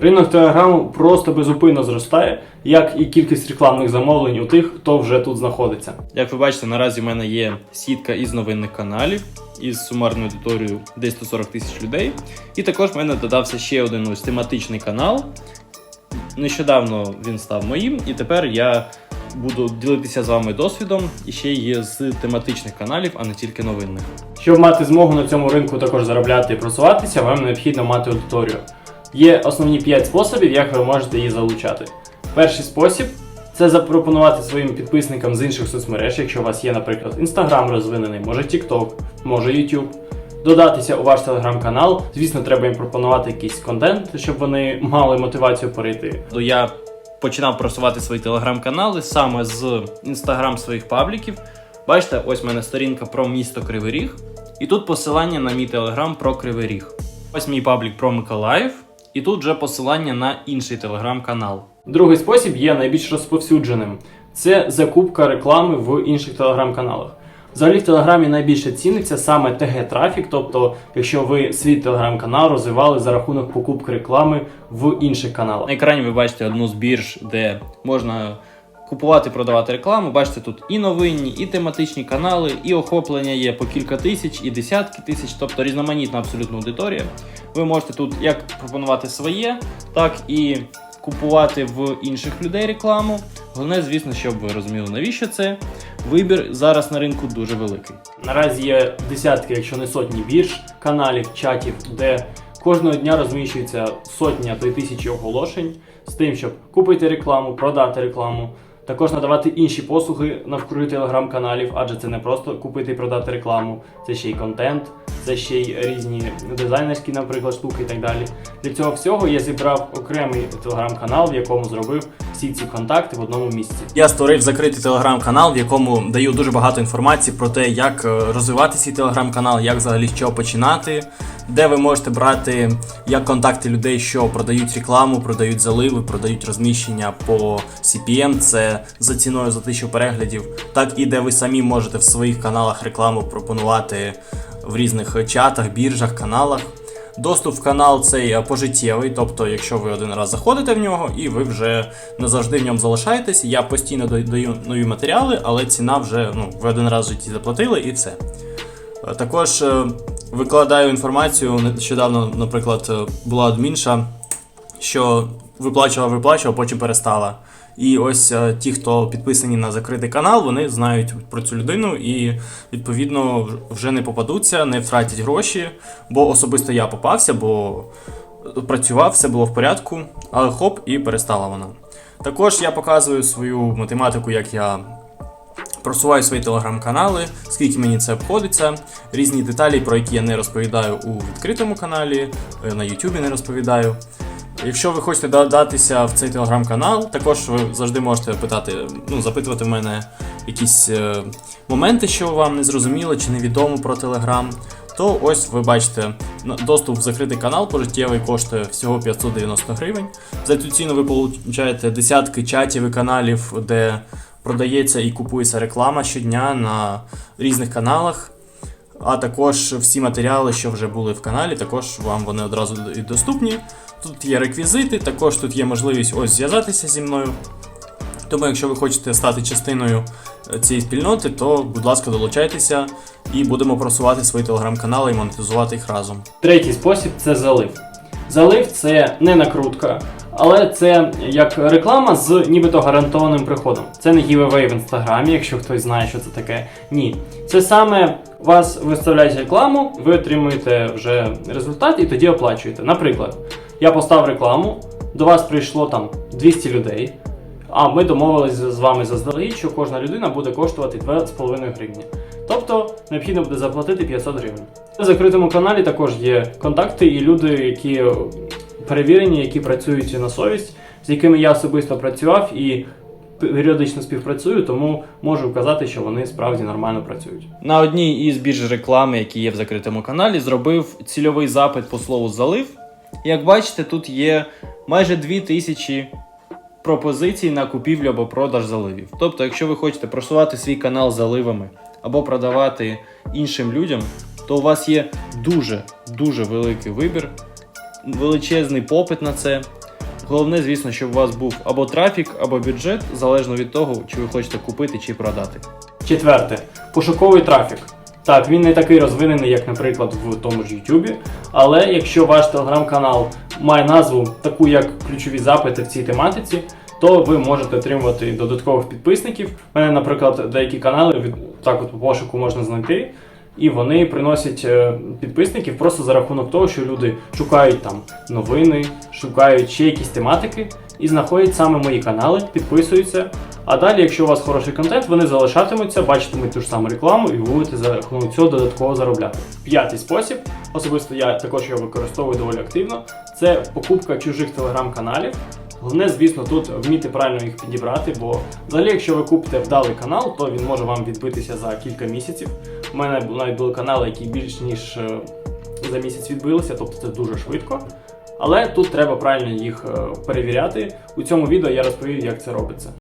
Ринок телеграму просто безупинно зростає, як і кількість рекламних замовлень у тих, хто вже тут знаходиться. Як ви бачите, наразі в мене є сітка із новинних каналів із сумарною аудиторією десь 140 тисяч людей. І також в мене додався ще один ось тематичний канал. Нещодавно він став моїм, і тепер я буду ділитися з вами досвідом і ще є з тематичних каналів, а не тільки новинних. Щоб мати змогу на цьому ринку також заробляти і просуватися, вам необхідно мати аудиторію. Є основні 5 способів, як ви можете її залучати. Перший спосіб це запропонувати своїм підписникам з інших соцмереж, якщо у вас є, наприклад, Instagram розвинений, може TikTok, може YouTube. Додатися у ваш телеграм-канал. Звісно, треба їм пропонувати якийсь контент, щоб вони мали мотивацію перейти. То я починав просувати свої телеграм-канали саме з інстаграм своїх пабліків. Бачите, ось в мене сторінка про місто Кривий Ріг. І тут посилання на мій телеграм про Кривий Ріг. Ось мій паблік про Миколаїв. І тут вже посилання на інший телеграм-канал. Другий спосіб є найбільш розповсюдженим. Це закупка реклами в інших телеграм-каналах. Взагалі в Телеграмі найбільше ціниться саме ТГ-трафік, тобто, якщо ви свій телеграм-канал розвивали за рахунок покупки реклами в інших каналах. На екрані ви бачите одну з бірж, де можна купувати, продавати рекламу. Бачите, тут і новинні, і тематичні канали, і охоплення є по кілька тисяч, і десятки тисяч, тобто різноманітна абсолютно аудиторія. Ви можете тут як пропонувати своє, так і купувати в інших людей рекламу. Головне, звісно, щоб ви розуміли, навіщо це. Вибір зараз на ринку дуже великий. Наразі є десятки, якщо не сотні бірж, каналів, чатів, де кожного дня розміщується сотня то й тисячі оголошень з тим, щоб купити рекламу, продати рекламу. Також надавати інші послуги навкруги телеграм-каналів, адже це не просто купити і продати рекламу, це ще й контент, це ще й різні дизайнерські, наприклад, штуки і так далі. Для цього всього я зібрав окремий телеграм-канал, в якому зробив всі ці контакти в одному місці. Я створив закритий телеграм-канал, в якому даю дуже багато інформації про те, як е, розвивати свій телеграм-канал, як взагалі з чого починати, де ви можете брати як контакти людей, що продають рекламу, продають заливи, продають розміщення по CPM, це за ціною за тисячу переглядів, так і де ви самі можете в своїх каналах рекламу пропонувати в різних чатах, біржах, каналах. Доступ в канал цей пожиттєвий, тобто, якщо ви один раз заходите в нього і ви вже назавжди в ньому залишаєтесь. Я постійно додаю нові матеріали, але ціна вже ну, ви один раз в житті заплатили і все. Також е, викладаю інформацію. Нещодавно, наприклад, е, була адмінша, що виплачувала, виплачувала, потім перестала. І ось е, ті, хто підписані на закритий канал, вони знають про цю людину і відповідно вже не попадуться, не втратять гроші. Бо особисто я попався, бо працював, все було в порядку, але хоп, і перестала вона. Також я показую свою математику, як я просуваю свої телеграм-канали, скільки мені це обходиться, різні деталі, про які я не розповідаю у відкритому каналі, е, на Ютубі не розповідаю. Якщо ви хочете додатися в цей телеграм-канал, також ви завжди можете питати, ну, запитувати в мене якісь е, моменти, що вам не зрозуміло чи невідомо про телеграм. То ось ви бачите, доступ в закритий канал пожиттєвий коштує всього 590 гривень. За цю ціну ви получаєте десятки чатів і каналів, де продається і купується реклама щодня на різних каналах. А також всі матеріали, що вже були в каналі, також вам вони одразу і доступні. Тут є реквізити, також тут є можливість ось зв'язатися зі мною. Тому, якщо ви хочете стати частиною е, цієї спільноти, то, будь ласка, долучайтеся і будемо просувати свої телеграм-канали і монетизувати їх разом. Третій спосіб це залив. Залив це не накрутка, але це як реклама з нібито гарантованим приходом. Це не giveaway в інстаграмі, якщо хтось знає, що це таке. Ні. Це саме вас виставляють рекламу, ви отримуєте вже результат і тоді оплачуєте. Наприклад, я поставив рекламу, до вас прийшло там 200 людей. А ми домовилися з вами заздалегідь, що кожна людина буде коштувати 2,5 гривні. Тобто необхідно буде заплатити 500 гривень. На закритому каналі також є контакти і люди, які перевірені, які працюють на совість, з якими я особисто працював і періодично співпрацюю, тому можу вказати, що вони справді нормально працюють. На одній із бірж реклами, які є в закритому каналі, зробив цільовий запит по слову залив. Як бачите, тут є майже 2000 пропозицій на купівлю або продаж заливів. Тобто, якщо ви хочете просувати свій канал заливами або продавати іншим людям, то у вас є дуже дуже великий вибір, величезний попит на це. Головне, звісно, щоб у вас був або трафік, або бюджет, залежно від того, чи ви хочете купити чи продати. Четверте пошуковий трафік. Так, він не такий розвинений, як, наприклад, в тому ж YouTube, але якщо ваш телеграм-канал має назву таку, як ключові запити в цій тематиці, то ви можете отримувати додаткових підписників. У мене, наприклад, деякі канали так от по пошуку можна знайти, і вони приносять е, підписників просто за рахунок того, що люди шукають там новини, шукають ще якісь тематики і знаходять саме мої канали, підписуються. А далі, якщо у вас хороший контент, вони залишатимуться, бачитимуть ту ж саму рекламу, і будете за рахунок цього додатково заробляти. П'ятий спосіб, особисто я також його використовую доволі активно. Це покупка чужих телеграм-каналів. Головне, звісно, тут вміти правильно їх підібрати, бо взагалі, якщо ви купите вдалий канал, то він може вам відбитися за кілька місяців. У мене навіть були канали, які більш ніж е, за місяць відбилися, тобто це дуже швидко. Але тут треба правильно їх е, перевіряти. У цьому відео я розповів, як це робиться.